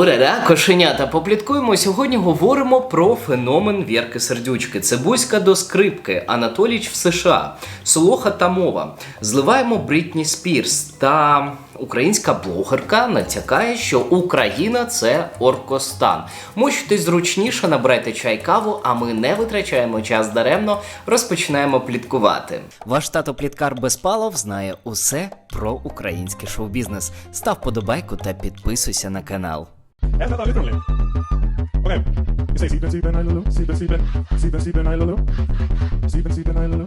Ура-ра, кошенята, попліткуємо. Сьогодні говоримо про феномен Вірки Сердючки. Це Бузька до скрипки, Анатоліч в США, Солоха та мова. Зливаємо Брітні Спірс та українська блогерка натякає, що Україна це Оркостан. Мощуйтесь зручніше, набирайте чай каву, а ми не витрачаємо час даремно, розпочинаємо пліткувати. Ваш тато Пліткар Безпалов знає усе про український шоу-бізнес. Став подобайку та підписуйся на канал. Efter der er lidt nogle lidt. Okay. Vi sagde Siben, Siben, ej lolo. Siben, Siben. Siben, Siben, ej lolo. Siben, Siben, ej lolo.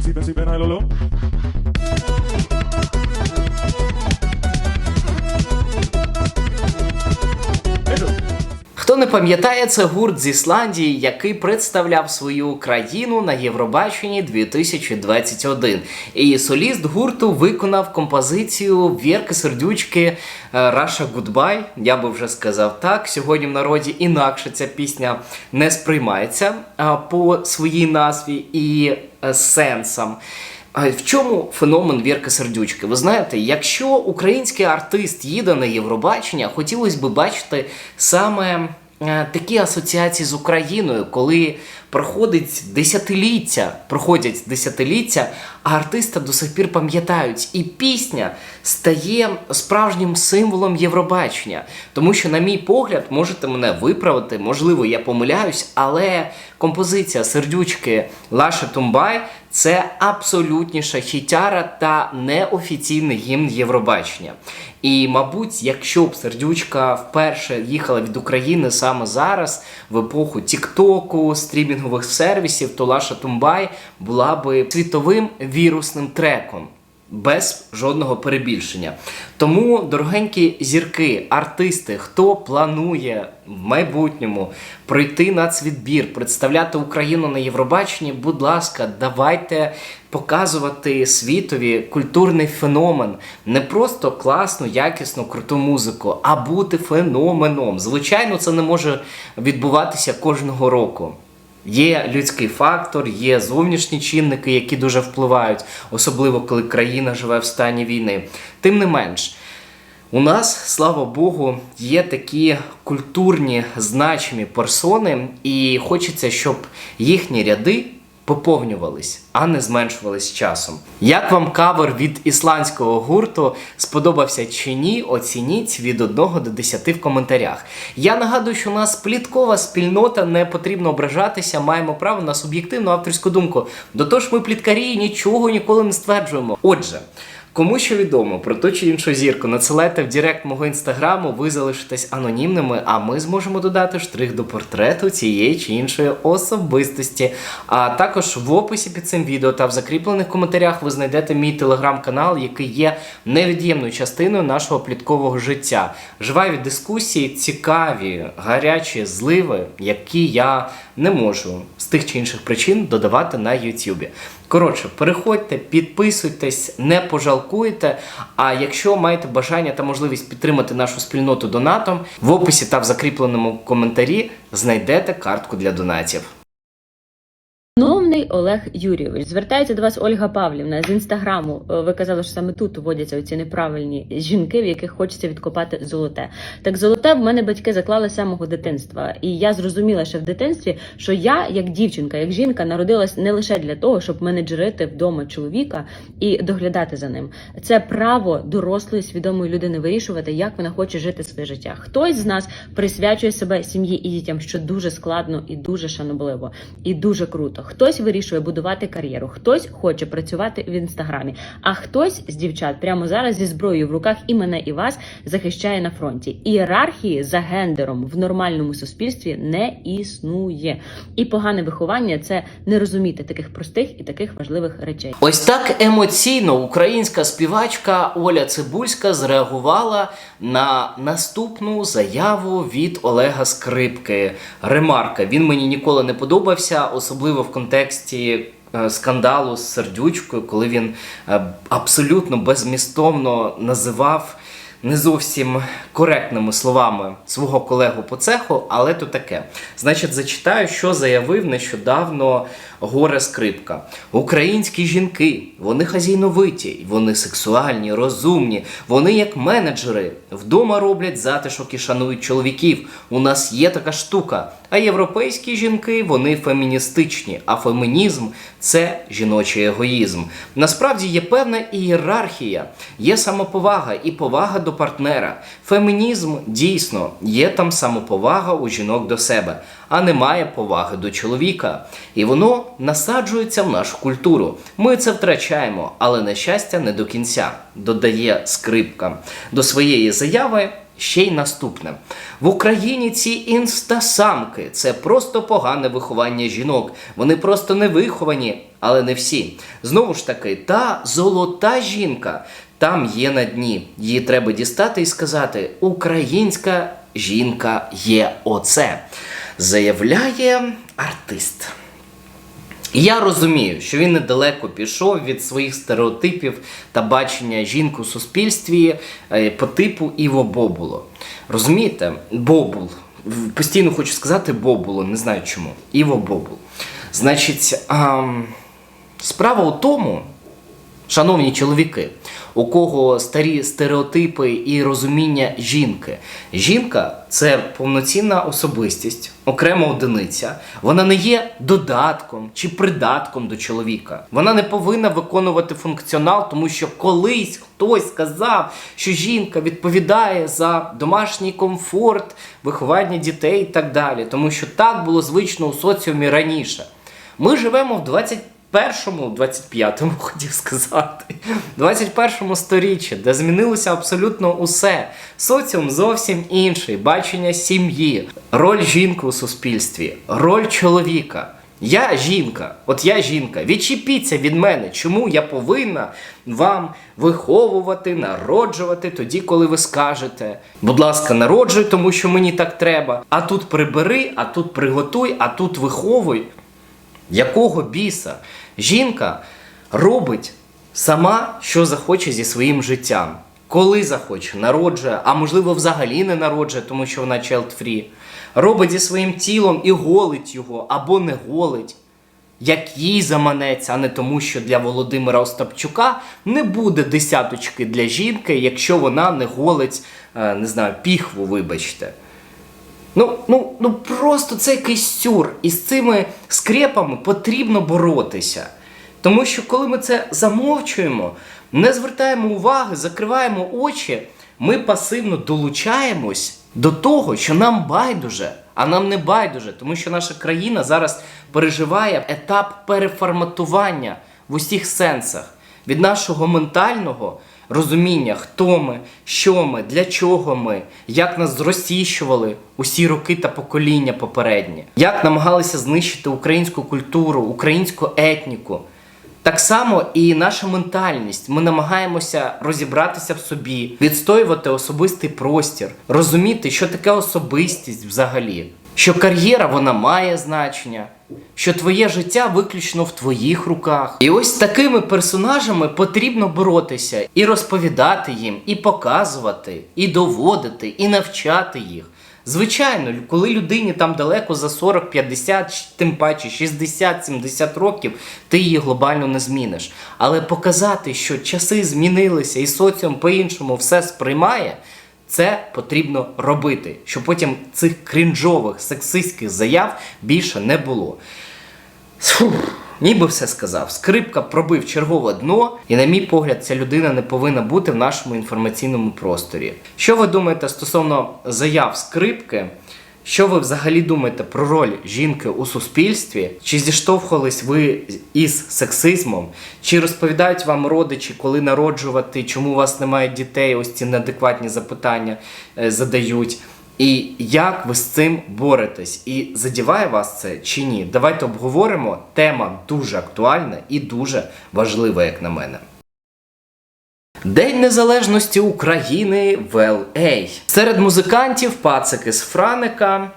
Siben, Siben, ej lolo. Не пам'ятає, це гурт з Ісландії, який представляв свою країну на Євробаченні 2021. І соліст гурту виконав композицію Вірки Сердючки е, Раша Гудбай. Я би вже сказав так. Сьогодні в народі інакше ця пісня не сприймається а, по своїй назві і е, сенсам. В чому феномен Вірки Сердючки? Ви знаєте, якщо український артист їде на Євробачення, хотілося б бачити саме е, такі асоціації з Україною, коли проходить десятиліття, проходять десятиліття, а артиста до сих пір пам'ятають. І пісня стає справжнім символом Євробачення. Тому що, на мій погляд, можете мене виправити, можливо, я помиляюсь, але композиція сердючки Лаша Тумбай це абсолютніша хітяра та неофіційний гімн Євробачення. І, мабуть, якщо б сердючка вперше їхала від України саме зараз, в епоху Тіктоку, стрімінгових сервісів, то Лаша Тумбай була би світовим вірусним треком. Без жодного перебільшення. Тому, дорогенькі зірки, артисти, хто планує в майбутньому пройти нацвідбір, представляти Україну на Євробаченні, будь ласка, давайте показувати світові культурний феномен. Не просто класну, якісну, круту музику, а бути феноменом. Звичайно, це не може відбуватися кожного року. Є людський фактор, є зовнішні чинники, які дуже впливають, особливо коли країна живе в стані війни. Тим не менш, у нас, слава Богу, є такі культурні значимі персони, і хочеться, щоб їхні ряди поповнювались, а не зменшувались часом. Як вам кавер від ісландського гурту сподобався чи ні? Оцініть від 1 до 10 в коментарях. Я нагадую, що у нас пліткова спільнота, не потрібно ображатися, маємо право на суб'єктивну авторську думку. До того ж, ми пліткарі нічого ніколи не стверджуємо. Отже. Кому що відомо про ту чи іншу зірку, надсилайте в Директ мого інстаграму, ви залишитесь анонімними, а ми зможемо додати штрих до портрету цієї чи іншої особистості. А також в описі під цим відео та в закріплених коментарях ви знайдете мій телеграм-канал, який є невід'ємною частиною нашого пліткового життя. Живаві дискусії, цікаві, гарячі зливи, які я не можу з тих чи інших причин додавати на Ютубі. Коротше, переходьте, підписуйтесь, не пожалкуйте. А якщо маєте бажання та можливість підтримати нашу спільноту донатом, в описі та в закріпленому коментарі знайдете картку для донатів. Шановний Олег Юрійович, звертається до вас Ольга Павлівна з інстаграму. Е, Ви казали, що саме тут водяться оці неправильні жінки, в яких хочеться відкопати золоте. Так золоте в мене батьки заклали з самого дитинства, і я зрозуміла ще в дитинстві, що я, як дівчинка, як жінка, народилась не лише для того, щоб менеджерити вдома чоловіка і доглядати за ним. Це право дорослої свідомої людини вирішувати, як вона хоче жити своє життя. Хтось з нас присвячує себе сім'ї і дітям, що дуже складно і дуже шанобливо, і дуже круто. Хтось вирішує будувати кар'єру, хтось хоче працювати в інстаграмі, а хтось з дівчат прямо зараз зі зброєю в руках і мене, і вас захищає на фронті. Ієрархії за гендером в нормальному суспільстві не існує. І погане виховання це не розуміти таких простих і таких важливих речей. Ось так емоційно українська співачка Оля Цибульська зреагувала на наступну заяву від Олега Скрипки. Ремарка. Він мені ніколи не подобався, особливо в контексті. е, Скандалу з сердючкою, коли він е, абсолютно безмістовно називав не зовсім коректними словами свого колегу по цеху, але то таке. Значить, зачитаю, що заявив нещодавно Горе Скрипка. Українські жінки, вони хазійновиті, вони сексуальні, розумні, вони як менеджери. Вдома роблять затишок і шанують чоловіків. У нас є така штука. А європейські жінки вони феміністичні, а фемінізм це жіночий егоїзм. Насправді є певна ієрархія, є самоповага і повага до партнера. Фемінізм дійсно є там самоповага у жінок до себе, а немає поваги до чоловіка. І воно насаджується в нашу культуру. Ми це втрачаємо, але на щастя не до кінця, додає скрипка. До своєї заяви ще й наступне: в Україні ці інстасамки це просто погане виховання жінок. Вони просто не виховані, але не всі. Знову ж таки, та золота жінка там є на дні. Її треба дістати і сказати: Українська жінка є оце, заявляє артист. Я розумію, що він недалеко пішов від своїх стереотипів та бачення жінки у суспільстві е, по типу Іво Бобуло. Розумієте, Бобул. Постійно хочу сказати Бобуло, не знаю чому. Іво Бобул. Значить, ам, справа у тому, Шановні чоловіки, у кого старі стереотипи і розуміння жінки. Жінка це повноцінна особистість, окрема одиниця. Вона не є додатком чи придатком до чоловіка. Вона не повинна виконувати функціонал, тому що колись хтось сказав, що жінка відповідає за домашній комфорт, виховання дітей і так далі. Тому що так було звично у соціумі раніше. Ми живемо в 21-му, 25-му, хотів сказати, 21-му сторіччі, де змінилося абсолютно усе. Соціум зовсім інший, бачення сім'ї, роль жінки у суспільстві, роль чоловіка. Я жінка, от я жінка. Відчепіться від мене, чому я повинна вам виховувати, народжувати тоді, коли ви скажете. Будь ласка, народжуй, тому що мені так треба. А тут прибери, а тут приготуй, а тут виховуй. Якого біса? Жінка робить сама, що захоче зі своїм життям. Коли захоче, народжує, а можливо, взагалі не народжує, тому що вона child free. Робить зі своїм тілом і голить його або не голить. Як їй заманеться, а не тому, що для Володимира Остапчука не буде десяточки для жінки, якщо вона не голить, е, не знаю, піхву, вибачте. Ну, ну, ну просто це якийсь сюр. І з цими скрепами потрібно боротися. Тому що коли ми це замовчуємо, не звертаємо уваги, закриваємо очі, ми пасивно долучаємось до того, що нам байдуже. А нам не байдуже, тому що наша країна зараз переживає етап переформатування в усіх сенсах від нашого ментального розуміння, хто ми, що ми, для чого ми, як нас зросійщували усі роки та покоління попередні, як намагалися знищити українську культуру, українську етніку. Так само і наша ментальність. Ми намагаємося розібратися в собі, відстоювати особистий простір, розуміти, що таке особистість взагалі, що кар'єра вона має значення, що твоє життя виключно в твоїх руках. І ось такими персонажами потрібно боротися і розповідати їм, і показувати, і доводити, і навчати їх. Звичайно, коли людині там далеко за 40, 50, тим паче 60, 70 років, ти її глобально не зміниш. Але показати, що часи змінилися і соціум по-іншому все сприймає, це потрібно робити, щоб потім цих крінжових сексистських заяв більше не було. Фух, ніби все сказав. Скрипка пробив чергове дно, і, на мій погляд, ця людина не повинна бути в нашому інформаційному просторі. Що ви думаєте стосовно заяв скрипки? Що ви взагалі думаєте про роль жінки у суспільстві? Чи зіштовхувались ви із сексизмом? Чи розповідають вам родичі, коли народжувати, чому у вас немає дітей? Ось ці неадекватні запитання е, задають. І як ви з цим боретесь? І задіває вас це чи ні? Давайте обговоримо. Тема дуже актуальна і дуже важлива, як на мене. День Незалежності України в LA. Серед музикантів пацики з Франика,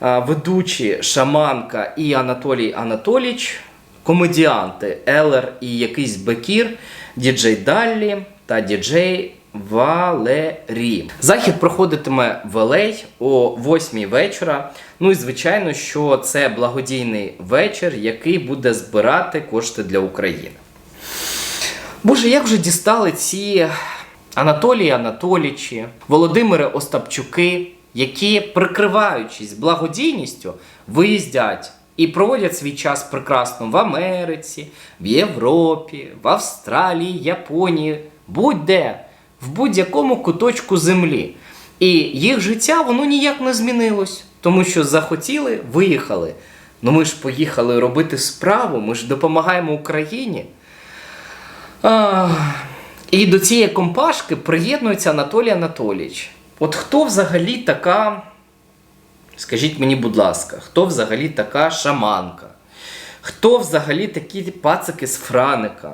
а, ведучі Шаманка і Анатолій Анатоліч, комедіанти Елер і якийсь Бекір, діджей Даллі та діджей Валері. Захід проходитиме в LA о 8 вечора. Ну і звичайно, що це благодійний вечір, який буде збирати кошти для України. Боже, як же дістали ці Анатолії Анатолічі, Володимири Остапчуки, які, прикриваючись благодійністю, виїздять і проводять свій час прекрасно в Америці, в Європі, в Австралії, Японії, будь-де, в будь-якому куточку землі. І їх життя воно ніяк не змінилось, тому що захотіли, виїхали. Ну ми ж поїхали робити справу, ми ж допомагаємо Україні. І до цієї компашки приєднується Анатолій Анатолійович. От хто взагалі така, скажіть мені, будь ласка, хто взагалі така шаманка? Хто взагалі такі пацики з Франика?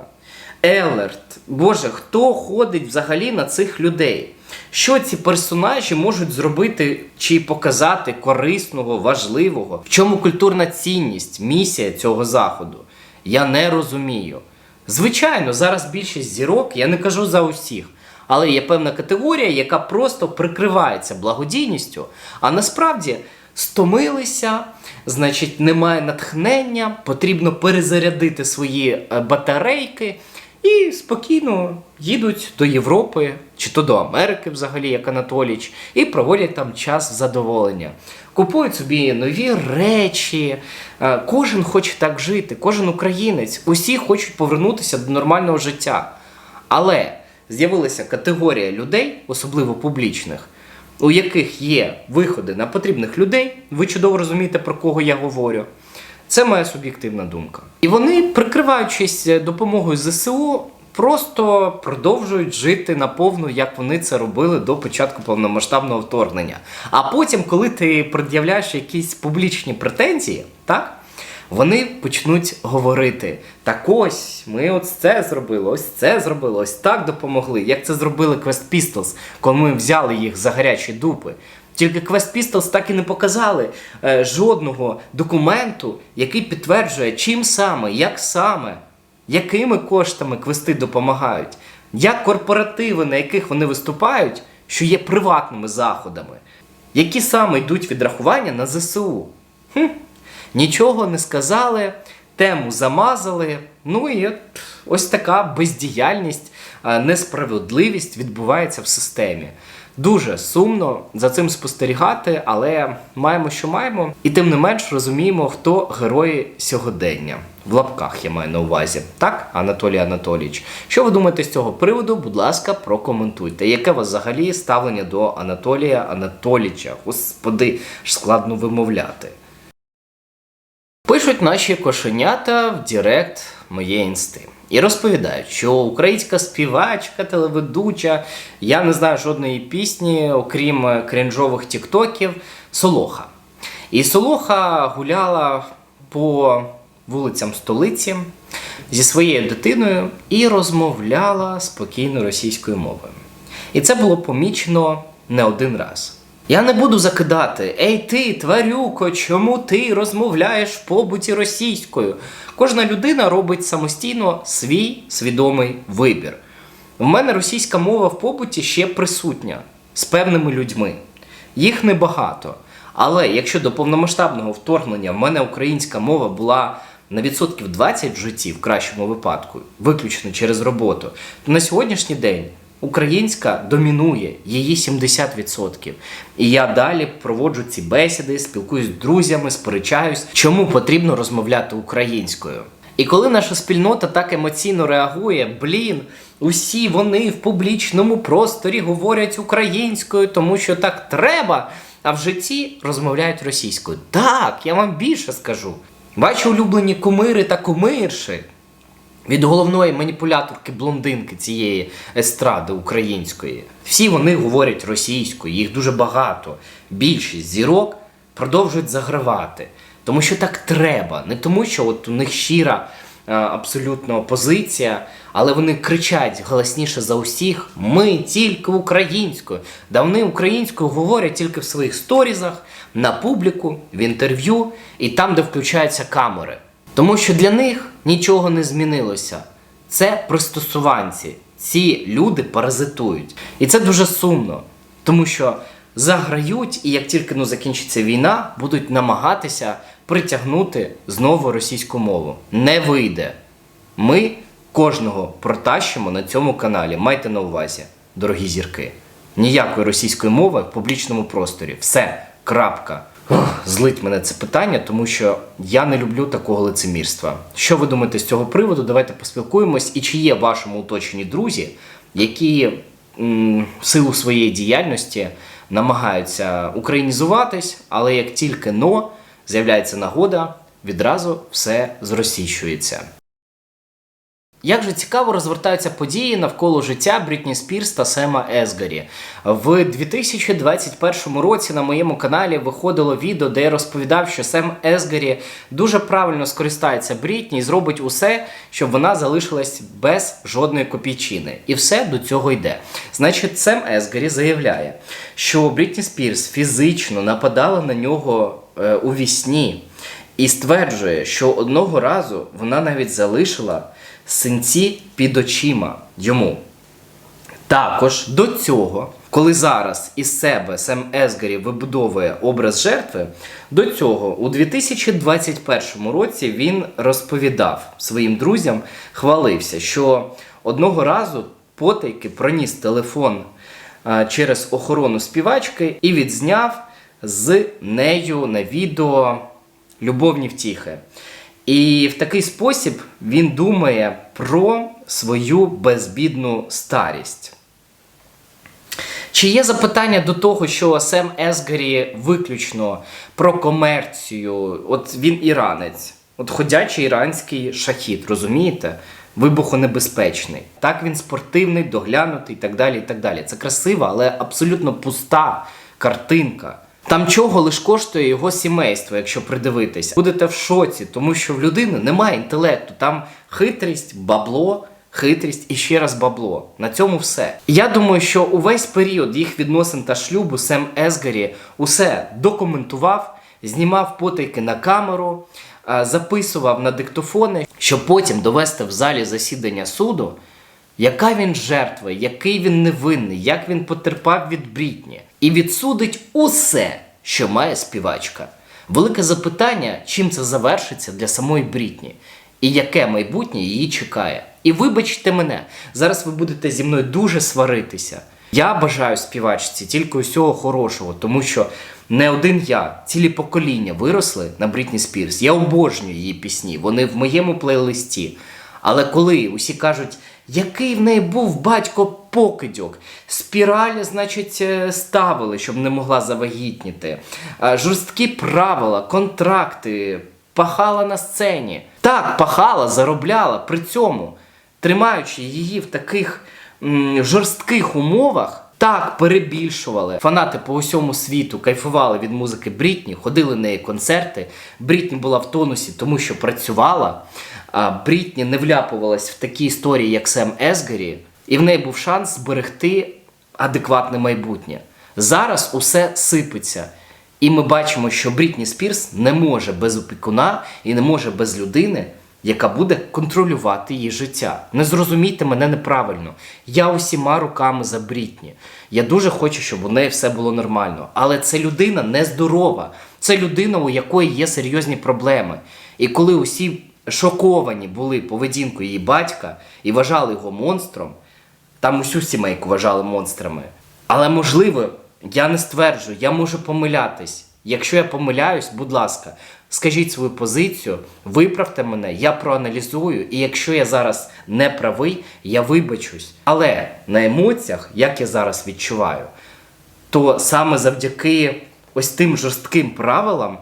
Елерт. Боже, хто ходить взагалі на цих людей? Що ці персонажі можуть зробити чи показати корисного, важливого? В чому культурна цінність, місія цього заходу? Я не розумію. Звичайно, зараз більшість зірок, я не кажу за усіх, але є певна категорія, яка просто прикривається благодійністю, а насправді стомилися, значить, немає натхнення, потрібно перезарядити свої е, батарейки і спокійно їдуть до Європи чи то до Америки, взагалі, як Анатоліч, і проводять там час задоволення. Купують собі нові речі. Е, Кожен хоче так жити, кожен українець. Усі хочуть повернутися до нормального життя. Але з'явилася категорія людей, особливо публічних, у яких є виходи на потрібних людей. Ви чудово розумієте, про кого я говорю. Це моя суб'єктивна думка. І вони, прикриваючись допомогою ЗСУ, просто продовжують жити наповну, як вони це робили до початку повномасштабного вторгнення. А потім, коли ти пред'являєш якісь публічні претензії, так? Вони почнуть говорити: так ось, ми ось це зробили, ось це зробили, ось так допомогли. Як це зробили Quest Pistols, коли ми взяли їх за гарячі дупи. Тільки Quest Pistols так і не показали е, жодного документу, який підтверджує, чим саме, як саме, якими коштами квести допомагають, як корпоративи, на яких вони виступають, що є приватними заходами, які саме йдуть відрахування на ЗСУ. Хм. Нічого не сказали, тему замазали. Ну і ось така бездіяльність, а, несправедливість відбувається в системі. Дуже сумно за цим спостерігати, але маємо, що маємо, і тим не менш розуміємо, хто герої сьогодення. В лапках я маю на увазі. Так, Анатолій Анатолійович. Що ви думаєте з цього приводу? Будь ласка, прокоментуйте. Яке у вас взагалі ставлення до Анатолія Анатолійовича? Господи, ж складно вимовляти. Пишуть наші кошенята в Директ моєї інсти. І розповідають, що українська співачка, телеведуча, я не знаю жодної пісні, окрім крінжових тіктоків, Солоха. І Солоха гуляла по вулицям столиці зі своєю дитиною і розмовляла спокійно російською мовою. І це було помічено не один раз. Я не буду закидати. Ей ти, тварюко, чому ти розмовляєш в побуті російською? Кожна людина робить самостійно свій свідомий вибір. У мене російська мова в побуті ще присутня з певними людьми. Їх небагато. Але якщо до повномасштабного вторгнення в мене українська мова була на відсотків 20 в житті, в кращому випадку, виключно через роботу, то на сьогоднішній день українська домінує, її 70%. І я далі проводжу ці бесіди, спілкуюсь з друзями, сперечаюсь, чому потрібно розмовляти українською. І коли наша спільнота так емоційно реагує, блін, усі вони в публічному просторі говорять українською, тому що так треба, а в житті розмовляють російською. Так, я вам більше скажу. Ваші улюблені кумири та кумирши від головної маніпуляторки блондинки цієї естради української. Всі вони говорять російською, їх дуже багато. Більшість зірок продовжують загравати. Тому що так треба. Не тому, що от у них щира е, абсолютно позиція, але вони кричать голосніше за усіх: ми тільки українською. Да вони українською говорять тільки в своїх сторізах, на публіку, в інтерв'ю і там, де включаються камери. Тому що для них нічого не змінилося. Це пристосуванці, ці люди паразитують. І це дуже сумно, тому що заграють, і як тільки ну, закінчиться війна, будуть намагатися притягнути знову російську мову. Не вийде. Ми кожного протащимо на цьому каналі. Майте на увазі, дорогі зірки. Ніякої російської мови в публічному просторі. Все, крапка. Злить мене це питання, тому що я не люблю такого лицемірства. Що ви думаєте з цього приводу? Давайте поспілкуємось. І чи є в вашому оточенні друзі, які в силу своєї діяльності намагаються українізуватись, але як тільки но з'являється нагода, відразу все зросійщується. Як же цікаво розвертаються події навколо життя Брітні Спірс та Сема Есгарі. В 2021 році на моєму каналі виходило відео, де я розповідав, що Сем Есгарі дуже правильно скористається Брітні і зробить усе, щоб вона залишилась без жодної копійчини. І все до цього йде. Значить, Сем Есгарі заявляє, що Брітні Спірс фізично нападала на нього е, у вісні. І стверджує, що одного разу вона навіть залишила синці під очима йому. Також до цього, коли зараз із себе Сем Есгарі вибудовує образ жертви, до цього у 2021 році він розповідав своїм друзям, хвалився, що одного разу потайки проніс телефон через охорону співачки і відзняв з нею на відео любовні втіхи. І в такий спосіб він думає про свою безбідну старість. Чи є запитання до того, що Сем Есгарі виключно про комерцію? От він іранець, от ходячий іранський шахід, розумієте? Вибухонебезпечний. Так він спортивний, доглянутий і так далі. і так далі. Це красива, але абсолютно пуста картинка. Там чого лиш коштує його сімейство, якщо придивитись. Будете в шоці, тому що в людини немає інтелекту. Там хитрість, бабло, хитрість і ще раз бабло. На цьому все. Я думаю, що увесь період їх відносин та шлюбу Сем Есгарі усе документував, знімав потайки на камеру, записував на диктофони, щоб потім довести в залі засідання суду. Яка він жертва, який він невинний, як він потерпав від Брітні, і відсудить усе, що має співачка. Велике запитання, чим це завершиться для самої Брітні, і яке майбутнє її чекає. І вибачте мене, зараз ви будете зі мною дуже сваритися. Я бажаю співачці тільки усього хорошого, тому що не один я, цілі покоління виросли на Брітні Спірс. Я обожнюю її пісні, вони в моєму плейлисті. Але коли усі кажуть, який в неї був батько покидьок, спіраль, значить, е, ставили, щоб не могла завагітніти, Е, жорсткі правила, контракти, пахала на сцені. Так, пахала, заробляла при цьому, тримаючи її в таких м, жорстких умовах. Так, перебільшували. Фанати по усьому світу кайфували від музики Брітні, ходили на неї концерти. Брітні була в тонусі, тому що працювала. А Брітні не вляпувалась в такі історії, як Сем Есгарі, і в неї був шанс зберегти адекватне майбутнє. Зараз усе сипеться. І ми бачимо, що Брітні Спірс не може без опікуна і не може без людини, яка буде контролювати її життя. Не зрозумійте мене неправильно. Я усіма руками за Брітні. Я дуже хочу, щоб у неї все було нормально. Але це людина нездорова. Це людина, у якої є серйозні проблеми. І коли усі шоковані були поведінкою її батька і вважали його монстром, там усю сімейку вважали монстрами. Але можливо, я не стверджую, я можу помилятись. Якщо я помиляюсь, будь ласка, скажіть свою позицію, виправте мене, я проаналізую, і якщо я зараз не правий, я вибачусь. Але на емоціях, як я зараз відчуваю, то саме завдяки ось тим жорстким правилам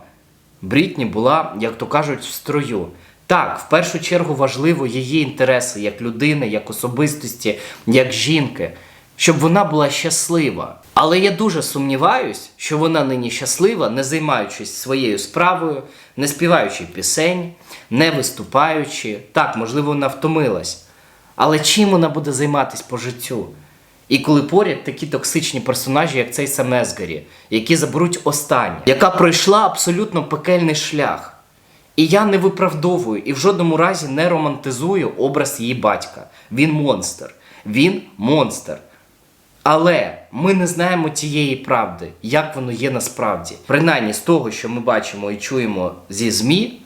Брітні була, як то кажуть, в строю. Так, в першу чергу важливо її інтереси як людини, як особистості, як жінки, щоб вона була щаслива. Але я дуже сумніваюсь, що вона нині щаслива, не займаючись своєю справою, не співаючи пісень, не виступаючи. Так, можливо, вона втомилась. Але чим вона буде займатися по життю? І коли поряд такі токсичні персонажі, як цей Сем Есгарі, які заберуть останнє, яка пройшла абсолютно пекельний шлях. І я не виправдовую і в жодному разі не романтизую образ її батька. Він монстр. Він монстр. Але ми не знаємо тієї правди, як воно є насправді. Принаймні з того, що ми бачимо і чуємо зі ЗМІ,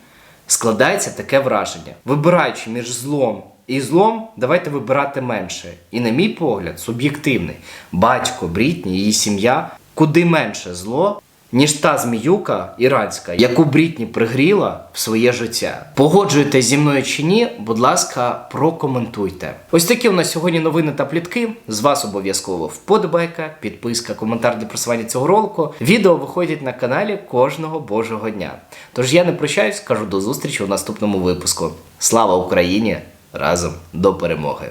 складається таке враження. Вибираючи між злом і злом, давайте вибирати менше. І, на мій погляд, суб'єктивний батько Брітні, її сім'я куди менше зло, ніж та зміюка іранська, яку Брітні пригріла в своє життя. Погоджуєтесь зі мною чи ні, будь ласка, прокоментуйте. Ось такі у нас сьогодні новини та плітки. З вас обов'язково вподобайка, підписка, коментар для просування цього ролику. Відео виходять на каналі кожного божого дня. Тож я не прощаюсь, кажу до зустрічі у наступному випуску. Слава Україні! Разом до перемоги!